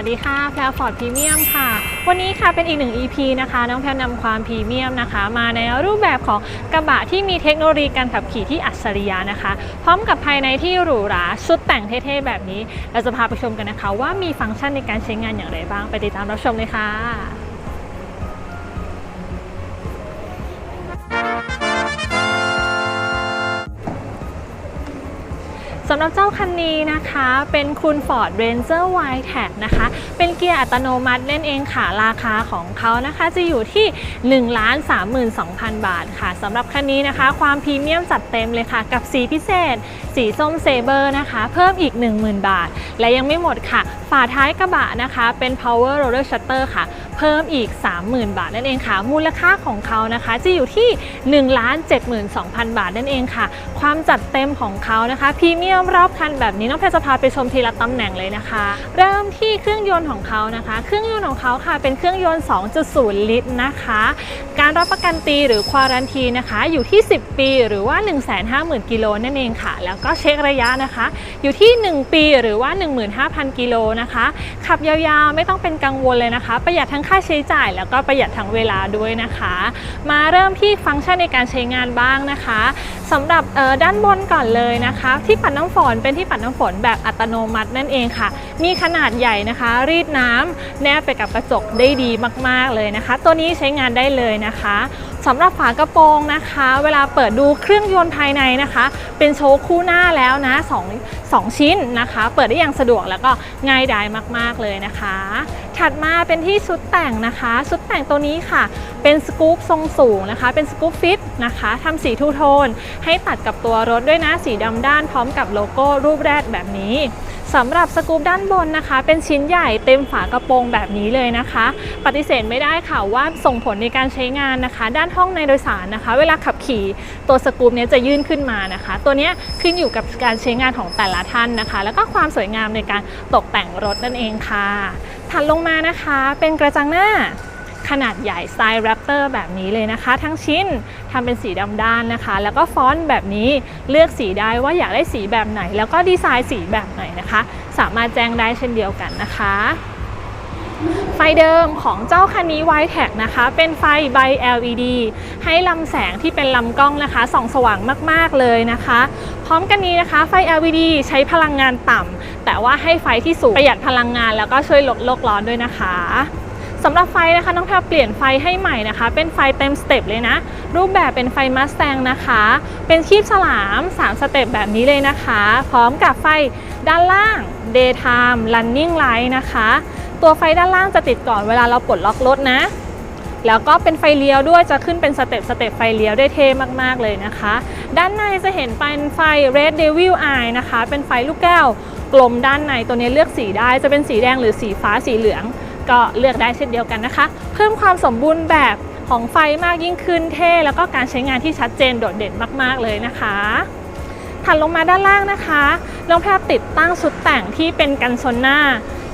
วัสดีค่ะแพลฟอร์ดพรีเมียมค่ะ วันนี้ค่ะเป็นอีกหนึ่ง EP นะคะ น้องแพลนำความพรีเมียมนะคะ มาในรูปแบบของกระบะที่มีเทคโนโลยีการขับขี่ที่อัจฉริยะนะคะ พร้อมกับภายในที่หรูหราชุดแต่งเท่ๆแบบนี้ เราจะพาไปชมกันนะคะ ว่ามีฟังก์ชันในการใช้งานอย่างไรบ้างไปติดตามรับชมเลยค่ะ สำหรับเจ้าคันนี้นะคะเป็นคุณ Ford Ranger Wildtrak นะคะ เป็นเกียร์อัตโนมัตินั่นเองค่ะ ราคาของเขานะคะจะอยู่ที่ 1 3 2 0 0 0 บาทค่ะสำหรับคันนี้นะคะ ความพรีเมียมจัดเต็มเลยค่ะ กับสีพิเศษ สีส้มเซเบอร์นะคะ เพิ่มอีก 10,000 บาท และยังไม่หมดค่ะ ฝาท้ายกระบะนะคะ เป็น Power Roller Shutter ค่ะ เพิ่มอีก 30,000 บาทนั่นเองค่ะ มูลค่าของเขานะคะ จะอยู่ที่ 1 72,000 บาทนั่นเองค่ะ ความจัดเต็มของเขานะคะพรีเมียมรอบคันแบบนี้น้องแพรจะพาไปชมทีละตำแหน่งเลยนะคะ เริ่มที่เครื่องยนต์ของเขานะคะ เครื่องยนต์ของเขาค่ะ เป็นเครื่องยนต์ 2.0 ลิตรนะคะ การรับประกันตีหรือควารันทีนะคะ อยู่ที่ 10 ปีหรือว่า 150,000กิโลนั่นเองค่ะ แล้วก็เช็คระยะนะคะ อยู่ที่ 1 ปีหรือว่า 15,000กิโลนะคะ ขับยาวๆไม่ต้องเป็นกังวลเลยนะคะ ประหยัดทั้งค่าใช้จ่าย แล้วก็ประหยัดทั้งเวลาด้วยนะคะ มาเริ่มที่ฟังก์ชันในการใช้งานบ้างนะคะสำหรับด้านบนก่อนเลยนะคะ ที่ปัดน้ำฝนเป็นที่ปัดน้ำฝนแบบอัตโนมัตินั่นเองค่ะ มีขนาดใหญ่นะคะ รีดน้ำแนบไปกับกระจกได้ดีมากๆเลยนะคะ ตัวนี้ใช้งานได้เลยนะคะ สำหรับฝากระโปรงนะคะ เวลาเปิดดูเครื่องยนต์ภายในนะคะ เป็นโชว์คู่หน้าแล้วนะสองสองชิ้นนะคะ เปิดได้อย่างสะดวกแล้วก็ง่ายดายมาก ๆ เลยนะคะ ถัดมาเป็นที่ชุดแต่งนะคะ ชุดแต่งตัวนี้ค่ะ เป็นสกู๊ปทรงสูงนะคะ เป็นสกู๊ปฟิตนะคะทำสีทูโทน ให้ตัดกับตัวรถด้วยนะสีดำด้านพร้อมกับโลโก้รูปแรดแบบนี้ สำหรับสกู๊ปด้านบนนะคะ เป็นชิ้นใหญ่เต็มฝากระโปรงแบบนี้เลยนะคะ ปฏิเสธไม่ได้ค่ะว่าส่งผลในการใช้งานนะคะ ด้านห้องในโดยสารนะคะ เวลาขับขี่ตัวสกู๊ปเนี้ยจะยื่นขึ้นมานะคะ ตัวเนี้ยขึ้นอยู่กับการใช้งานของแต่ละท่านนะคะ แล้วก็ความสวยงามในการตกแต่งรถนั่นเองค่ะถัดลงมานะคะ เป็นกระจังหน้า ขนาดใหญ่สไตล์แรปเตอร์แบบนี้เลยนะคะ ทั้งชิ้นทำเป็นสีดำด้านนะคะ แล้วก็ฟอนต์แบบนี้เลือกสีได้ว่าอยากได้สีแบบไหน แล้วก็ดีไซน์สีแบบไหนนะคะ สามารถแจ้งได้เช่นเดียวกันนะคะไฟเดิมของเจ้าคันนี้ w i t e c นะคะ เป็นไฟใบ LED ให้ลำแสงที่เป็นลำกล้องนะคะส่องสว่างมากๆเลยนะคะ พร้อมกันนี้นะคะไฟ LED ใช้พลังงานต่ำแต่ว่าให้ไฟที่สูงประหยัดพลังงานแล้วก็ช่วยลดโลกร้อนด้วยนะคะ สำหรับไฟนะคะน้องแพรเปลี่ยนไฟให้ใหม่นะคะ เป็นไฟเต็มสเต็ปเลยนะ รูปแบบเป็นไฟมัสแตงนะคะ เป็นคีบฉลาม 3 สเต็ปแบบนี้เลยนะคะ พร้อมกับไฟด้านล่าง daytime running light นะคะ ตัวไฟด้านล่างจะติดก่อนเวลาเราปลดล็อกรถนะ แล้วก็เป็นไฟเลี้ยวด้วยจะขึ้นเป็นสเต็ปสเต็ปไฟเลี้ยวได้เท่มากๆเลยนะคะ ด้านในจะเห็นเป็นไฟ Red Devil Eye นะคะ เป็นไฟลูกแก้วกลมด้านในตัวนี้เลือกสีได้จะเป็นสีแดงหรือสีฟ้าสีเหลือง ก็เลือกได้เช่นเดียวกันนะคะ เพิ่มความสมบูรณ์แบบของไฟมากยิ่งขึ้นเท่ แล้วก็การใช้งานที่ชัดเจนโดดเด่นมาก ๆ เลยนะคะถัดลงมาด้านล่างนะคะน้องแพรติดตั้งชุดแต่งที่เป็นกันชนหน้า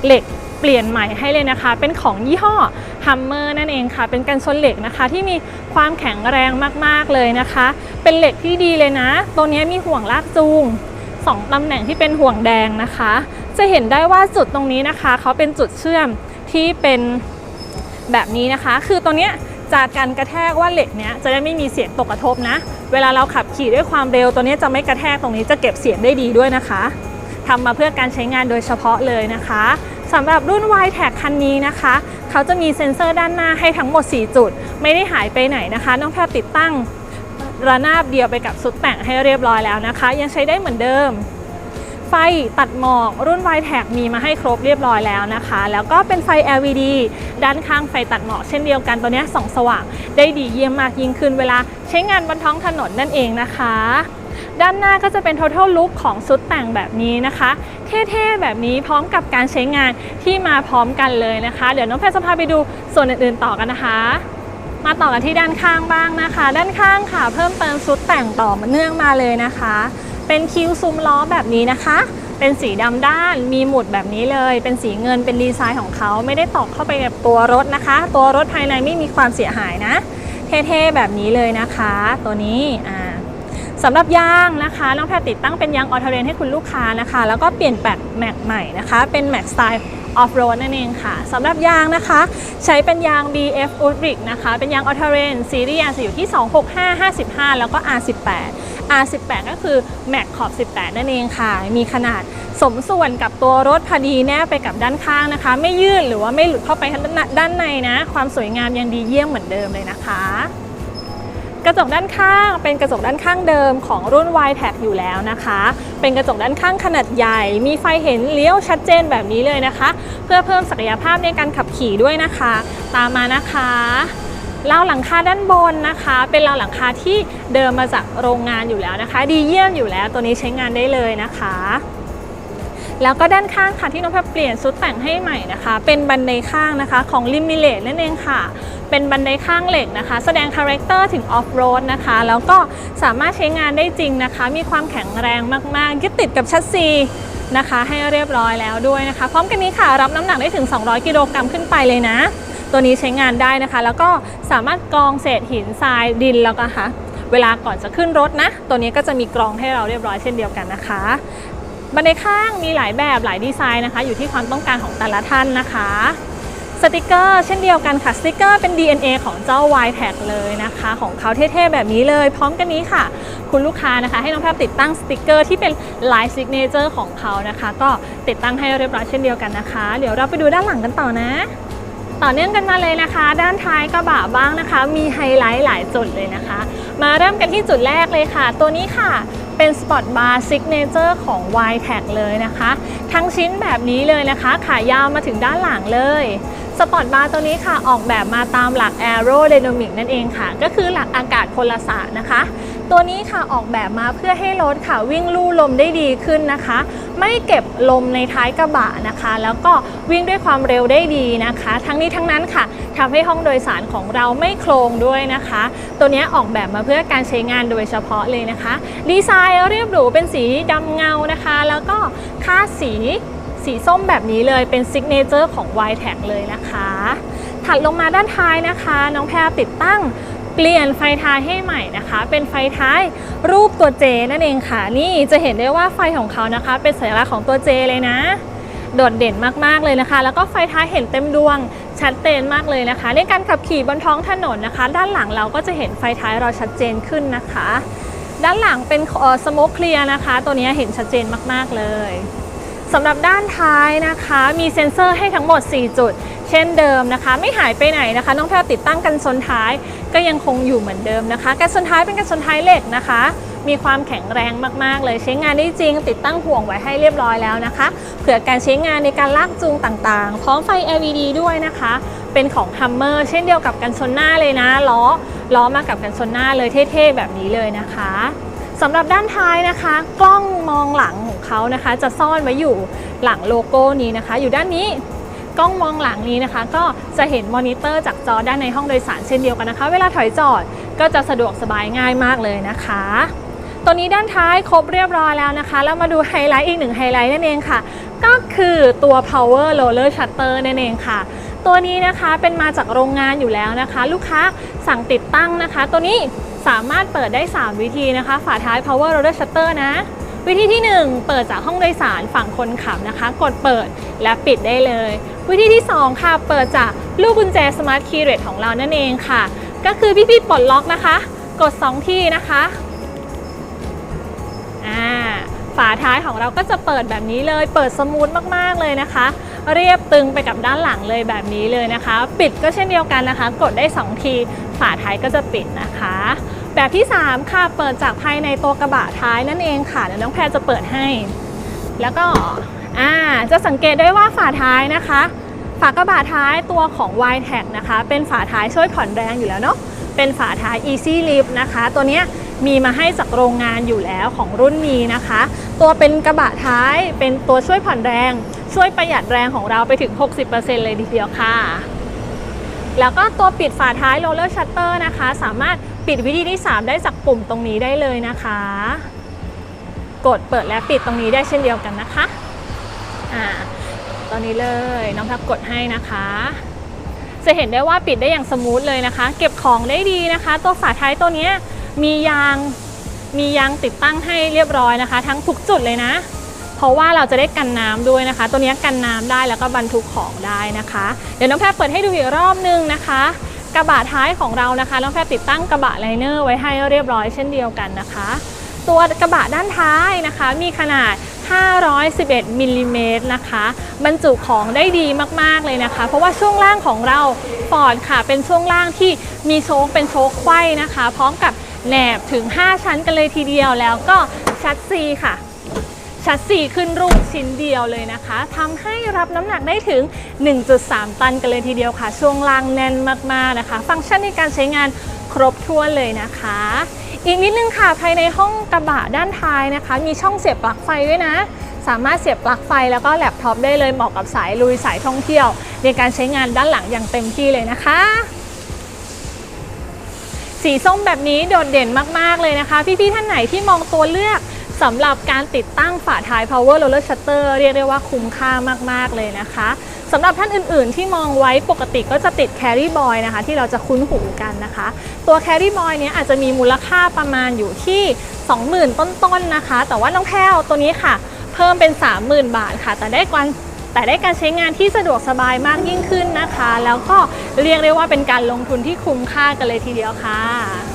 เหล็กเปลี่ยนใหม่ให้เลยนะคะ เป็นของยี่ห้อ Hummer นั่นเองค่ะ เป็นกันชนเหล็กนะคะ ที่มีความแข็งแรงมากๆเลยนะคะ เป็นเหล็กที่ดีเลยนะ ตัวนี้มีห่วงลากจูงสองตำแหน่งที่เป็นห่วงแดงนะคะ จะเห็นได้ว่าจุดตรงนี้นะคะ เขาเป็นจุดเชื่อม ที่เป็นแบบนี้นะคะ คือตัวเนี้ยจากการกระแทกว่าเหล็กเนี้ยจะได้ไม่มีเสียงตกกระทบนะ เวลาเราขับขี่ด้วยความเร็วตัวเนี้ยจะไม่กระแทกตรงนี้จะเก็บเสียงได้ดีด้วยนะคะทำมาเพื่อการใช้งานโดยเฉพาะเลยนะคะสำหรับรุ่น y t a g คันนี้นะคะ เขาจะมีเซ็นเซอร์ด้านหน้าให้ทั้งหมด 4 จุด ไม่ได้หายไปไหนนะคะ น้องแพรติดตั้งระนาบเดียวไปกับสุดแต่งให้เรียบร้อยแล้วนะคะ ยังใช้ได้เหมือนเดิม ไฟตัดหมอกรุ่น y t a g มีมาให้ครบเรียบร้อยแล้วนะคะ แล้วก็เป็นไฟ LED ด้านข้างไฟตัดหมอกเช่นเดียวกันตัวนี้ส่องสว่างได้ดีเยี่ยมมากยิ่งขึ้นเวลาใช้งานบนท้องถนนนั่นเองนะคะ ด้านหน้าก็จะเป็น total look ของชุดแต่งแบบนี้นะคะ เท่ๆ แบบนี้พร้อมกับการใช้งานที่มาพร้อมกันเลยนะคะ เดี๋ยวน้องแพรจะพาไปดูส่วนอื่นๆต่อกันนะคะมาต่อกันที่ด้านข้างบ้างนะคะ ด้านข้างค่ะ เพิ่มเติมชุดแต่งต่อเนื่องมาเลยนะคะ เป็นคิ้วซุ้มล้อแบบนี้นะคะ เป็นสีดำด้านมีหมุดแบบนี้เลย เป็นสีเงินเป็นดีไซน์ของเขาไม่ได้ตอกเข้าไปกับตัวรถนะคะ ตัวรถภายในไม่มีความเสียหายนะ เท่ๆแบบนี้เลยนะคะ ตัวนี้อ่าสำหรับยางนะคะน้องแพรติดตั้งเป็นยางออเทเรนให้คุณลูกค้านะคะ แล้วก็เปลี่ยนแปดแม็กใหม่นะคะ เป็นแม็กสไตล์ ออฟโรดนั่นเองค่ะสำหรับยางนะคะ ใช้เป็นยาง BF u l r i c นะคะ เป็นยาง a l t e r a n ซีรีส์ยางจะอยู่ที่ 265 55 แล้วก็ R18 R18 ก็คือ Max ขอบ 18 นั่นเองค่ะ มีขนาดสมส่วนกับตัวรถพอดีแนบไปกับด้านข้างนะคะ ไม่ยืดหรือว่าไม่หลุดเข้าไปด้านในนะ ความสวยงามยังดีเยี่ยมเหมือนเดิมเลยนะคะ กระจกด้านข้างเป็นกระจกด้านข้างเดิมของรุ่น y t a g อยู่แล้วนะคะ เป็นกระจกด้านข้างขนาดใหญ่ มีไฟเห็นเลี้ยวชัดเจนแบบนี้เลยนะคะ เพื่อเพิ่มศักยภาพในการขับขี่ด้วยนะคะ ตามมานะคะราวหลังคาด้านบนนะคะ เป็นราวหลังคาที่เดิมมาจากโรงงานอยู่แล้วนะคะ ดีเยี่ยมอยู่แล้วตัวนี้ใช้งานได้เลยนะคะ แล้วก็ด้านข้างค่ะที่น้องแพรเปลี่ยนชุดแต่งให้ใหม่นะคะ เป็นบันไดข้างนะคะของลิมิเลตนั่นเองค่ะ เป็นบันไดข้างเหล็กนะคะ แสดงคาแรคเตอร์ถึงออฟโรดนะคะ แล้วก็สามารถใช้งานได้จริงนะคะ มีความแข็งแรงมากๆยึดติดกับชัดซีนะคะให้เรียบร้อยแล้วด้วยนะคะ พร้อมกันนี้ค่ะ รับน้ำหนักได้ถึง 200 กิโลกรัมขึ้นไปเลยนะ ตัวนี้ใช้งานได้นะคะ แล้วก็สามารถกรองเศษหินทรายดินแล้วก็ค่ะเวลาก่อนจะขึ้นรถนะ ตัวนี้ก็จะมีกรองให้เราเรียบร้อยเช่นเดียวกันนะคะ บันไดข้างมีหลายแบบหลายดีไซน์นะคะ อยู่ที่ความต้องการของแต่ละท่านนะคะสติกเกอร์เช่นเดียวกันค่ะสติกเกอร์เป็น DNA ของเจ้า y t a g เลยนะคะ ของเขาเท่ๆแบบนี้เลย พร้อมกันนี้ค่ะ คุณลูกค้านะคะ ให้น้องแพรติดตั้งสติกเกอร์ที่เป็นลายซิกเนเจอร์ของเขานะคะ ก็ติดตั้งให้เรียบร้อยเช่นเดียวกันนะคะ เดี๋ยวเราไปดูด้านหลังกันต่อนะ ต่อเนื่องกันมาเลยนะคะ ด้านท้ายกระบะบ้างนะคะ มีไฮไลท์หลายจุดเลยนะคะ มาเริ่มกันที่จุดแรกเลยค่ะ ตัวนี้ค่ะ เป็นสปอร์ตบาร์ซิกเนเจอร์ของ y t a g เลยนะคะ ทั้งชิ้นแบบนี้เลยนะคะ ขายาวมาถึงด้านหลังเลย สปอร์ตบาร์ตัวนี้ค่ะออกแบบมาตามหลัก Aerodynamic นั่นเองค่ะ ก็คือหลักอากาศพลศาสตร์นะคะ ตัวนี้ค่ะออกแบบมาเพื่อให้รถค่ะวิ่งลู่ลมได้ดีขึ้นนะคะ ไม่เก็บลมในท้ายกระบะนะคะ แล้วก็วิ่งด้วยความเร็วได้ดีนะคะ ทั้งนี้ทั้งนั้นค่ะทำให้ห้องโดยสารของเราไม่โครงด้วยนะคะ ตัวนี้ออกแบบมาเพื่อการใช้งานโดยเฉพาะเลยนะคะ ดีไซน์เรียบหรูเป็นสีดำเงานะคะ แล้วก็ค่าสี สีส้มแบบนี้เลยเป็นซิกเนเจอร์ของ y t a g เลยนะคะ ถัดลงมาด้านท้ายนะคะ น้องแพรติดตั้งเปลี่ยนไฟท้ายให้ใหม่นะคะ เป็นไฟท้ายรูปตัวเจนั่นเองค่ะ นี่จะเห็นได้ว่าไฟของเขานะคะ เป็นสัญลักษณ์ของตัวเจเลยนะ โดดเด่นมากๆเลยนะคะ แล้วก็ไฟท้ายเห็นเต็มดวงชัดเจนมากเลยนะคะ ในการขับขี่บนท้องถนนนะคะ ด้านหลังเราก็จะเห็นไฟท้ายเราชัดเจนขึ้นนะคะ ด้านหลังเป็นสโมกเคลียร์นะคะ ตัวนี้เห็นชัดเจนมากๆเลย สำหรับด้านท้ายนะคะ มีเซ็นเซอร์ให้ทั้งหมด 4 จุด เช่นเดิมนะคะ ไม่หายไปไหนนะคะ น้องแพรติดตั้งกันชนท้ายก็ยังคงอยู่เหมือนเดิมนะคะกันชนท้ายเป็นกันชนท้ายเหล็กนะคะ มีความแข็งแรงมากๆ เลยใช้งานได้จริง ติดตั้งห่วงไว้ให้เรียบร้อยแล้วนะคะ เผื่อการใช้งานในการลากจูงต่างๆ พร้อมไฟ LED ด้วยนะคะ เป็นของ Hummer เช่นเดียวกับกันชนหน้าเลยนะล้อล้อมากับกันชนหน้าเลยเท่ๆแบบนี้เลยนะคะสำหรับด้านท้ายนะคะ กล้องมองหลัง เขานะคะ จะซ่อนไว้อยู่หลังโลโก้นี้นะคะ อยู่ด้านนี้กล้องมองหลังนี้นะคะ ก็จะเห็นมอนิเตอร์จากจอด้านในห้องโดยสารเช่นเดียวกันนะคะ เวลาถอยจอดก็จะสะดวกสบายง่ายมากเลยนะคะ ตัวนี้ด้านท้ายครบเรียบร้อยแล้วนะคะ แล้วมาดูไฮไลท์อีกหนึ่งไฮไลท์นั่นเองค่ะ ก็คือตัว power roller shutter นั่นเองค่ะ ตัวนี้นะคะเป็นมาจากโรงงานอยู่แล้วนะคะ ลูกค้าสั่งติดตั้งนะคะ ตัวนี้สามารถเปิดได้ 3 วิธีนะคะ ฝาท้าย power roller shutter นะ วิธีที่ 1 เปิดจากห้องโดยสารฝั่งคนขับนะคะ กดเปิดและปิดได้เลย วิธีที่ 2 ค่ะ เปิดจากลูกกุญแจ smart key rate ของเรานั่นเองค่ะ ก็คือพี่ๆปลดล็อกนะคะ กด 2 ที่นะคะอ่าฝาท้ายของเราก็จะเปิดแบบนี้เลย เปิดสมูทมากๆเลยนะคะ เรียบตึงไปกับด้านหลังเลยแบบนี้เลยนะคะ ปิดก็เช่นเดียวกันนะคะ กดได้ 2 ที ฝาท้ายก็จะปิดนะคะ แบบที่ 3 ค่ะ เปิดจากภายในตัวกระบะท้ายนั่นเองค่ะเดี๋ยวน้องแพรจะเปิดให้ แล้วก็อ่าจะสังเกตได้ว่าฝาท้ายนะคะ ฝากระบะท้ายตัวของ y t a g นะคะ เป็นฝาท้ายช่วยผ่อนแรงอยู่แล้วเนาะเป็นฝาท้าย Easy Lift นะคะ ตัวเนี้ยมีมาให้จากโรงงานอยู่แล้วของรุ่นนี้นะคะ ตัวเป็นกระบะท้ายเป็นตัวช่วยผ่อนแรง ช่วยประหยัดแรงของเราไปถึง 60%เลยทีเดียวค่ะ แล้วก็ตัวปิดฝาท้าย roller shutter นะคะ สามารถปิดวิธีที่ 3 ได้จากปุ่มตรงนี้ได้เลยนะคะ กดเปิดและปิดตรงนี้ได้เช่นเดียวกันนะคะอ่าตอนนี้เลยน้องพักกดให้นะคะ จะเห็นได้ว่าปิดได้อย่างสมูทเลยนะคะ เก็บของได้ดีนะคะ ตัวฝาท้ายตัวนี้มียางมียางติดตั้งให้เรียบร้อยนะคะ ทั้งทุกจุดเลยนะ ราะว่าเราจะได้กันน้ำด้วยนะคะ ตัวนี้กันน้ำได้แล้วก็บรรทุกของได้นะคะ เดี๋ยวน้องแพรเปิดให้ดูอีกรอบนึงนะคะ กระบะท้ายของเรานะคะน้องแพรติดตั้งกระบะไลเนอร์ไว้ให้เรียบร้อยเช่นเดียวกันนะคะตัวกระบะด้านท้ายนะคะ มีขนาด 511มิลลิเมตรนะคะ บรรจุของได้ดีมากๆเลยนะคะ เพราะว่าช่วงล่างของเราฟอร์ดค่ะ เป็นช่วงล่างที่มีโชคเป็นโชคไขว้นะคะ พร้อมกับแหนบถึง 5 ชั้นกันเลยทีเดียวแล้วก็ชัดซีค่ะ ชัดซีขึ้นรูปชิ้นเดียวเลยนะคะทำให้รับน้ำหนักได้ถึง 1.3 ตันกันเลยทีเดียวค่ะ ช่วงล่างแน่นมากๆนะคะ ฟังก์ชันในการใช้งานครบถ้วนเลยนะคะ อีกนิดนึงค่ะภายในห้องกระบะด้านท้ายนะคะ มีช่องเสียบปลั๊กไฟด้วยนะ สามารถเสียบปลั๊กไฟแล้วก็แล็ปท็อปได้เลยเหมาะกับสายลุยสายท่องเที่ยว ในการใช้งานด้านหลังอย่างเต็มที่เลยนะคะสีส้มแบบนี้โดดเด่นมาก ๆ เลยนะคะ พี่ ๆ ท่านไหนที่มองตัวเลือก สำหรับการติดตั้งฝาท้าย Power Roller Shutter เรียกได้ว่าคุ้มค่ามาก ๆ เลยนะคะสำหรับท่านอื่น ๆ ที่มองไว้ปกติก็จะติด Carry Boy นะคะ ที่เราจะคุ้นหูกันนะคะ ตัว Carry Boy เนี้ยอาจจะมีมูลค่าประมาณอยู่ที่ 20,000 ต้นๆนะคะ แต่ว่าน้องแพลวตัวนี้ค่ะ เพิ่มเป็น 30,000 บาทค่ะ แต่ได้การแต่ได้การใช้งานที่สะดวกสบายมากยิ่งขึ้นนะคะ แล้วก็เรียกได้ว่าเป็นการลงทุนที่คุ้มค่ากันเลยทีเดียวค่ะ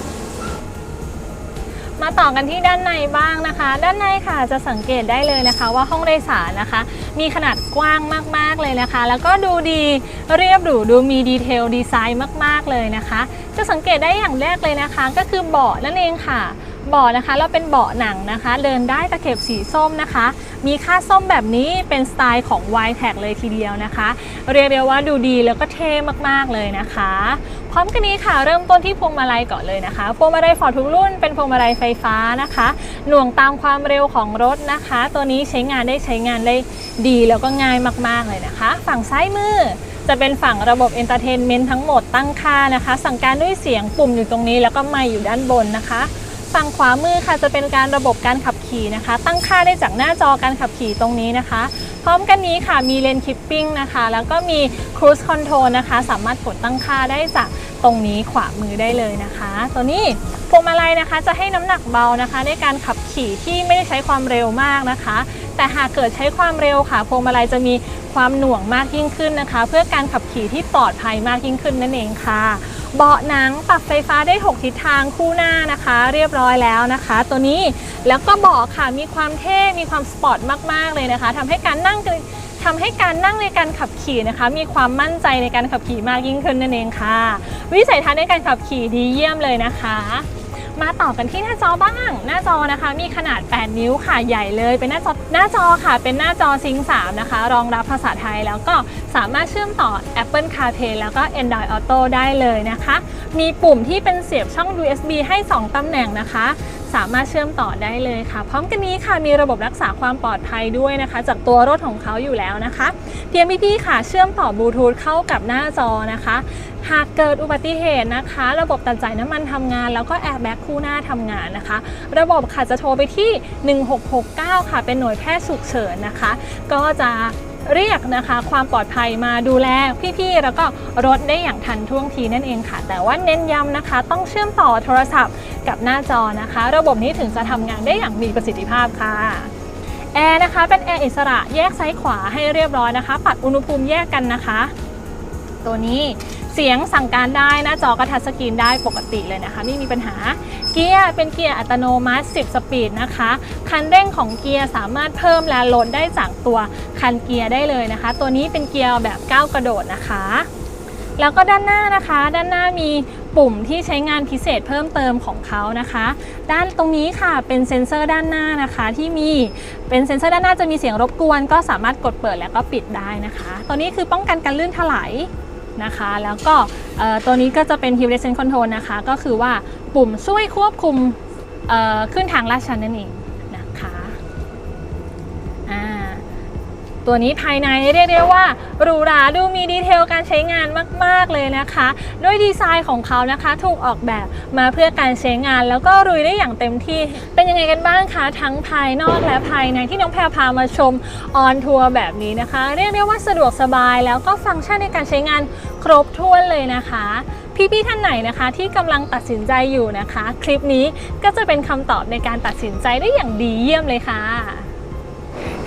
มาต่อกันที่ด้านในบ้างนะคะ ด้านในค่ะจะสังเกตได้เลยนะคะ ว่าห้องโดยสารนะคะ มีขนาดกว้างมากๆเลยนะคะ แล้วก็ดูดีเรียบหรูดูมีดีเทลดีไซน์มาก ๆเลยนะคะ จะสังเกตได้อย่างแรกเลยนะคะ ก็คือเบาะนั่นเองค่ะ เบาะนะคะแล้วเป็นเบาะหนังนะคะ เดินได้ตะเข็บสีส้มนะคะ มีค่าส้มแบบนี้เป็นสไตล์ของ y t a g เลยทีเดียวนะคะ เรียกได้ว่าดูดีแล้วก็เท่มากๆเลยนะคะ พร้อมกันนี้ค่ะเริ่มต้นที่พวงมาลัยก่อนเลยนะคะพวงมาลัยฟอร์ดทุกรุ่นเป็นพวงมาลัยไฟฟ้านะคะ หน่วงตามความเร็วของรถนะคะ ตัวนี้ใช้งานได้ใช้งานได้ดีแล้วก็ง่ายมากๆเลยนะคะ ฝั่งซ้ายมือจะเป็นฝั่งระบบเอนเตอร์เทนเมนต์ทั้งหมดตั้งค่านะคะ สั่งการด้วยเสียงปุ่มอยู่ตรงนี้แล้วก็ไมค์อยู่ด้านบนนะคะ ฝั่งขวามือค่ะจะเป็นการระบบการขับขี่นะคะ ตั้งค่าได้จากหน้าจอการขับขี่ตรงนี้นะคะ พร้อมกันนี้ค่ะมีเลนคิปปิ้งนะคะ แล้วก็มี Cruise Control นะคะ สามารถกดตั้งค่าได้จากตรงนี้ขวามือได้เลยนะคะ ตัวนี้พวงมาลัยนะคะ จะให้น้ำหนักเบานะคะ ในการขับขี่ที่ไม่ได้ใช้ความเร็วมากนะคะ แต่หากเกิดใช้ความเร็วค่ะพวงมาลัยจะมี ความหน่วงมากยิ่งขึ้นนะคะ เพื่อการขับขี่ที่ปลอดภัยมากยิ่งขึ้นนั่นเองค่ะ เบาะหนังปรับไฟฟ้าได้ 6 ทิศทางคู่หน้านะคะ เรียบร้อยแล้วนะคะ ตัวนี้แล้วก็เบาะค่ะมีความเท่ มีความสปอร์ตมากๆเลยนะคะทำให้การนั่งทำให้การนั่งในการขับขี่นะคะ มีความมั่นใจในการขับขี่มากยิ่งขึ้นนั่นเองค่ะ วิสัยทัศน์ในการขับขี่ดีเยี่ยมเลยนะคะ มาต่อกันที่หน้าจอบ้าง หน้าจอนะคะ มีขนาด 8 นิ้วค่ะใหญ่เลย เป็นหน้าจอหน้าจอค่ะ เป็นหน้าจอซิงค์3นะคะ รองรับภาษาไทยแล้วก็สามารถเชื่อมต่อ Apple CarPlay แล้วก็ Android Auto ได้เลยนะคะ มีปุ่มที่เป็นเสียบช่อง USB ให้ 2ตำแหน่งนะคะ สามารถเชื่อมต่อได้เลยค่ะ พร้อมกันนี้ค่ะมีระบบรักษาความปลอดภัยด้วยนะคะ จากตัวรถของเขาอยู่แล้วนะคะ เพียงพี่ๆค่ะเชื่อมต่อบลูทูธเข้ากับหน้าจอนะคะ หากเกิดอุบัติเหตุนะคะ ระบบตัดจ่ายน้ำมันทำงาน แล้วก็แอร์แบ็กคู่หน้าทำงานนะคะ ระบบค่ะจะโทรไปที่ 1669 ค่ะ เป็นหน่วยแพทย์ฉุกเฉินนะคะ ก็จะ เรียกนะคะ ความปลอดภัยมาดูแลพี่ๆแล้วก็รถได้อย่างทันท่วงทีนั่นเองค่ะ แต่ว่าเน้นย้ำนะคะ ต้องเชื่อมต่อโทรศัพท์กับหน้าจอนะคะ ระบบนี้ถึงจะทำงานได้อย่างมีประสิทธิภาพค่ะแอร์นะคะเป็นแอร์อิสระแยกซ้ายขวาให้เรียบร้อยนะคะ ปัดอุณหภูมิแยกกันนะคะ ตัวนี้ เสียงสั่งการได้หน้าจอก็ทัชสกรีนได้ปกติเลยนะคะ ไม่มีปัญหาเกียร์เป็นเกียร์อัตโนมัติ 10 สปีดนะคะ คันเร่งของเกียร์สามารถเพิ่มและลดได้จากตัวคันเกียร์ได้เลยนะคะ ตัวนี้เป็นเกียร์แบบก้าวกระโดดนะคะ แล้วก็ด้านหน้านะคะ ด้านหน้ามีปุ่มที่ใช้งานพิเศษเพิ่มเติมของเขานะคะ ด้านตรงนี้ค่ะเป็นเซ็นเซอร์ด้านหน้านะคะที่มีเป็นเซ็นเซอร์ด้านหน้าจะมีเสียงรบกวน ก็สามารถกดเปิดแล้วก็ปิดได้นะคะ ตัวนี้คือป้องกันการลื่นถลาย นะคะ แล้วก็ตัวนี้ก็จะเป็น Hill Descent Control นะคะ ก็คือว่าปุ่มช่วยควบคุมขึ้นทางลาดชันนั่นเอง ตัวนี้ภายในเรียกได้ว่าหรูหราดูมีดีเทลการใช้งานมาก ๆ เลยนะคะ ด้วยดีไซน์ของเขานะคะถูกออกแบบมาเพื่อการใช้งาน แล้วก็รุยได้อย่างเต็มที่ เป็นยังไงกันบ้างคะ ทั้งภายนอกและภายในที่น้องแพรพามาชมออนทัวร์แบบนี้นะคะ เรียกได้ว่าสะดวกสบายแล้วก็ฟังก์ชันในการใช้งานครบถ้วนเลยนะคะพี่ๆท่านไหนนะคะที่กำลังตัดสินใจอยู่นะคะ คลิปนี้ก็จะเป็นคำตอบในการตัดสินใจได้อย่างดีเยี่ยมเลยค่ะ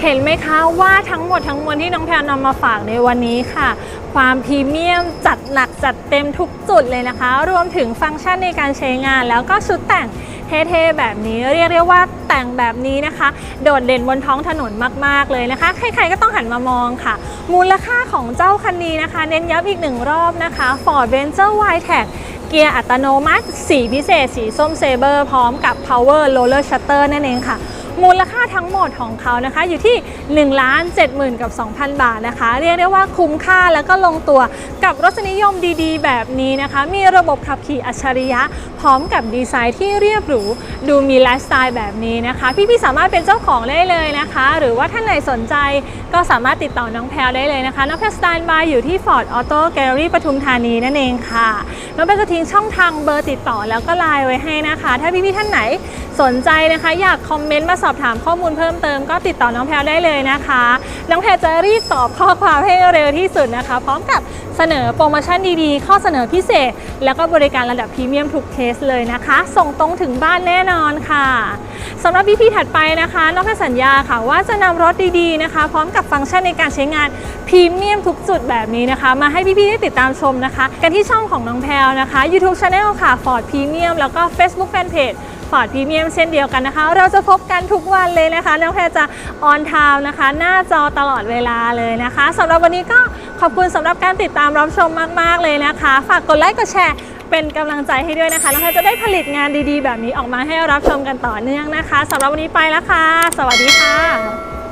เห็นไหมคะว่าทั้งหมดทั้งมวลที่น้องแพรนำมาฝากในวันนี้ค่ะ ความพรีเมียมจัดหนักจัดเต็มทุกจุดเลยนะคะ รวมถึงฟังก์ชันในการใช้งาน แล้วก็ชุดแต่งเท่ๆแบบนี้เรียกได้ว่าแต่งแบบนี้นะคะ โดดเด่นบนท้องถนนมากๆเลยนะคะ ใครๆก็ต้องหันมามองค่ะ มูลค่าของเจ้าคันนี้นะคะ เน้นย้ำอีกหนึ่งรอบนะคะ Ford Ranger Wildtrak เกียร์อัตโนมัติ สีพิเศษ สีส้มเซเบอร์ พร้อมกับ Power Roller Shutter นั่นเองค่ะ มูลค่าทั้งหมดของเขานะคะ อยู่ที่1 7 0 0 0 0กับ2,000 บาทนะคะ เรียกได้ว่าคุ้มค่าแล้วก็ลงตัวกับรสนิยมดีๆ แบบนี้นะคะ มีระบบขับขี่อัจฉริยะ พร้อมกับดีไซน์ที่เรียบหรู ดูมีไลฟ์สไตล์แบบนี้นะคะ พี่ๆสามารถเป็นเจ้าของได้เลยนะคะ หรือว่าท่านไหนสนใจก็สามารถติดต่อน้องแพลวได้เลยนะคะ น้องแพลวสแตนบายอยู่ที่ Ford Auto Gallery ปทุมธานีนั่นเองค่ะ น้องแพลวจะทิ้งช่องทางเบอร์ติดต่อแล้วก็ไลน์ไว้ให้นะคะ ถ้าพี่ๆท่านไหนสนใจนะคะ อยากคอมเมนต์มาสอบถามข้อมูลเพิ่มเติมก็ติดต่อน้องแพลวได้เลยนะคะ น้องแพลวจะรีบตอบข้อความให้เร็วที่สุดนะคะ พร้อมกับเสนอโปรโมชั่นดีๆ ข้อเสนอพิเศษ แล้วก็บริการระดับพรีเมียมทุกเคสเลยนะคะ ส่งตรงถึงบ้านแน่นอนค่ะสำหรับพี่ๆถัดไปนะคะ น้องแพลวสัญญาค่ะว่าจะนำรถดีๆนะคะ พร้อมกับฟังก์ชันในการใช้งานพรีเมียมทุกจุดแบบนี้นะคะ มาให้พี่ๆได้ติดตามชมนะคะ กันที่ช่องของน้องแพลวนะคะ YouTube Channel ค่ะ Ford Premium แล้วก็ Facebook Fanpage ฟอร์ดพรีเมียมเช่นเดียวกันนะคะ เราจะพบกันทุกวันเลยนะคะน้องแพรจะออนทม์นะคะ หน้าจอตลอดเวลาเลยนะคะสำหรับวันนี้ก็ขอบคุณสำหรับการติดตามรับชมมาก ๆ เลยนะคะ ฝากกดไลค์กดแชร์เป็นกำลังใจให้ด้วยนะคะน้องแพรจะได้ผลิตงานดีๆ แบบนี้ออกมาให้รับชมกันต่อเนื่องนะคะสำหรับวันนี้ไปแล้วค่ะ สวัสดีค่ะ